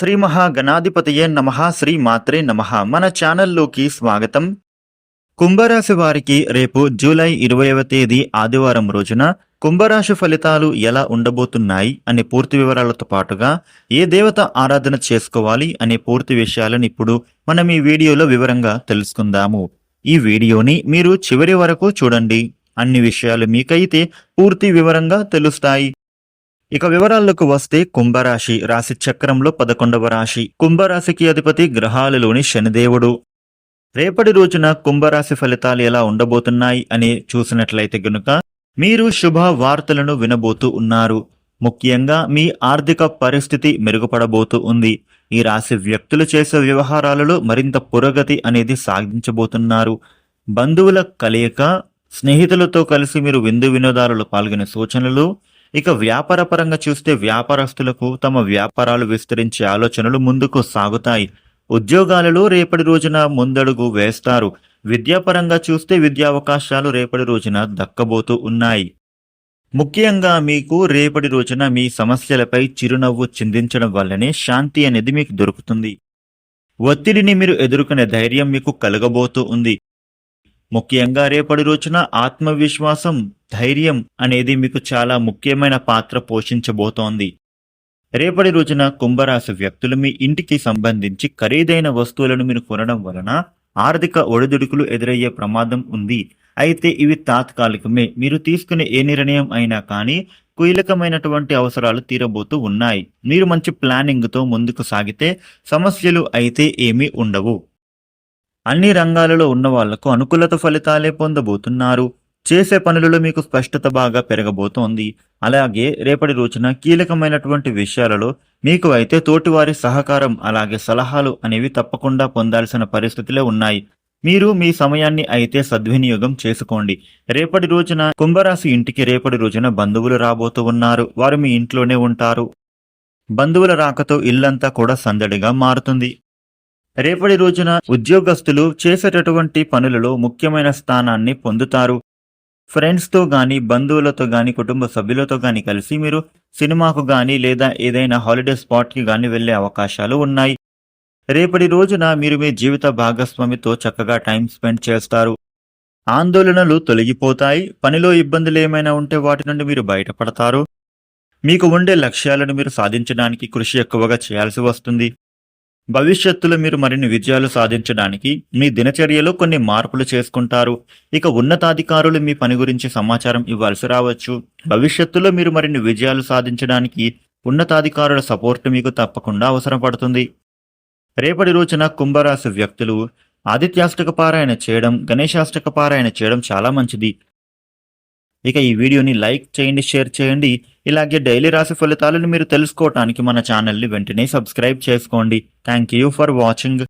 శ్రీ మహాగణాధిపతయే నమ శ్రీ మాత్రే నమ. మన ఛానల్లోకి స్వాగతం. కుంభరాశి వారికి రేపు జూలై ఇరవైవ తేదీ ఆదివారం రోజున కుంభరాశి ఫలితాలు ఎలా ఉండబోతున్నాయి అనే పూర్తి వివరాలతో పాటుగా ఏ దేవత ఆరాధన చేసుకోవాలి అనే పూర్తి విషయాలను ఇప్పుడు మనం ఈ వీడియోలో వివరంగా తెలుసుకుందాము. ఈ వీడియోని మీరు చివరి వరకు చూడండి. అన్ని విషయాలు మీకైతే పూర్తి వివరంగా తెలుస్తాయి. ఇక వివరాల్లోకి వస్తే కుంభరాశి రాశి చక్రంలో పదకొండవ రాశి. కుంభరాశికి అధిపతి గ్రహాలలోని శనిదేవుడు. రేపటి రోజున కుంభరాశి ఫలితాలు ఎలా ఉండబోతున్నాయి అని చూసినట్లయితే గనుక మీరు శుభ వార్తలను వినబోతూ ఉన్నారు. ముఖ్యంగా మీ ఆర్థిక పరిస్థితి మెరుగుపడబోతూ ఉంది. ఈ రాశి వ్యక్తులు చేసే వ్యవహారాలలో మరింత పురోగతి అనేది సాధించబోతున్నారు బంధువుల కలయిక స్నేహితులతో కలిసి మీరు విందు వినోదాలలో పాల్గొనే సూచనలు ఇక వ్యాపార పరంగా చూస్తే వ్యాపారస్తులకు తమ వ్యాపారాలు విస్తరించే ఆలోచనలు ముందుకు సాగుతాయి. ఉద్యోగాలలో రేపటి రోజున ముందడుగు వేస్తారు. విద్యాపరంగా చూస్తే విద్యా అవకాశాలు రేపటి రోజున దక్కబోతూ ఉన్నాయి. ముఖ్యంగా మీకు రేపటి రోజున మీ సమస్యలపై చిరునవ్వు చిందించడం వల్లనే శాంతి అనేది మీకు దొరుకుతుంది. ఒత్తిడిని మీరు ఎదుర్కొనే ధైర్యం మీకు కలగబోతూ ఉంది. ముఖ్యంగా రేపటి రోజున ఆత్మవిశ్వాసం ధైర్యం అనేది మీకు చాలా ముఖ్యమైన పాత్ర పోషించబోతోంది. రేపటి రోజున కుంభరాశి వ్యక్తులు మీ ఇంటికి సంబంధించి ఖరీదైన వస్తువులను మీరు కొనడం వలన ఆర్థిక ఒడిదుడుకులు ఎదురయ్యే ప్రమాదం ఉంది. అయితే ఇవి తాత్కాలికమే. మీరు తీసుకునే ఏ నిర్ణయం అయినా కానీ కీలకమైనటువంటి అవసరాలు తీరబోతూ ఉన్నాయి. మీరు మంచి ప్లానింగ్తో ముందుకు సాగితే సమస్యలు అయితే ఏమీ ఉండవు. అన్ని రంగాలలో ఉన్న వాళ్ళకు అనుకూలత ఫలితాలే పొందబోతున్నారు. చేసే పనులలో మీకు స్పష్టత బాగా పెరగబోతోంది. అలాగే రేపటి రోజున కీలకమైనటువంటి విషయాలలో మీకు అయితే తోటివారి సహకారం అలాగే సలహాలు అనేవి తప్పకుండా పొందాల్సిన పరిస్థితులే ఉన్నాయి. మీరు మీ సమయాన్ని అయితే సద్వినియోగం చేసుకోండి. రేపటి రోజున కుంభరాశి ఇంటికి రేపటి రోజున బంధువులు రాబోతూ ఉన్నారు. వారు మీ ఇంట్లోనే ఉంటారు. బంధువుల రాకతో ఇల్లంతా కూడా సందడిగా మారుతుంది. రేపటి రోజున ఉద్యోగస్తులు చేసేటటువంటి పనులలో ముఖ్యమైన స్థానాన్ని పొందుతారు. ఫ్రెండ్స్తో గాని బంధువులతో గాని కుటుంబ సభ్యులతో గాని కలిసి మీరు సినిమాకు గాని లేదా ఏదైనా హాలిడే స్పాట్కి గాని వెళ్ళే అవకాశాలు ఉన్నాయి. రేపటి రోజున మీరు మీ జీవిత భాగస్వామితో చక్కగా టైం స్పెండ్ చేస్తారు. ఆందోళనలు తొలగిపోతాయి. పనిలో ఇబ్బందులు ఏమైనా ఉంటే వాటి నుండి మీరు బయటపడతారు. మీకు ఉండే లక్ష్యాలను మీరు సాధించడానికి కృషి ఎక్కువగా చేయాల్సి వస్తుంది. భవిష్యత్తులో మీరు మరిన్ని విజయాలు సాధించడానికి మీ దినచర్యలో కొన్ని మార్పులు చేసుకుంటారు. ఇక ఉన్నతాధికారులు మీ పని గురించి సమాచారం ఇవ్వాల్సి రావచ్చు. భవిష్యత్తులో మీరు మరిన్ని విజయాలు సాధించడానికి ఉన్నతాధికారుల సపోర్ట్ మీకు తప్పకుండా అవసరం పడుతుంది రేపటి రోజున కుంభరాశి వ్యక్తులు ఆదిత్యాష్టక పారాయణ చేయడం గణేశాష్టక పారాయణ చేయడం చాలా మంచిది. ఇక ఈ వీడియోని లైక్ చేయండి షేర్ చేయండి. ఇలాగే డైలీ రాశి ఫలితాలను మీరు తెలుసుకోవటానికి మన ఛానల్ని వెంటనే సబ్స్క్రైబ్ చేసుకోండి. Thank you for watching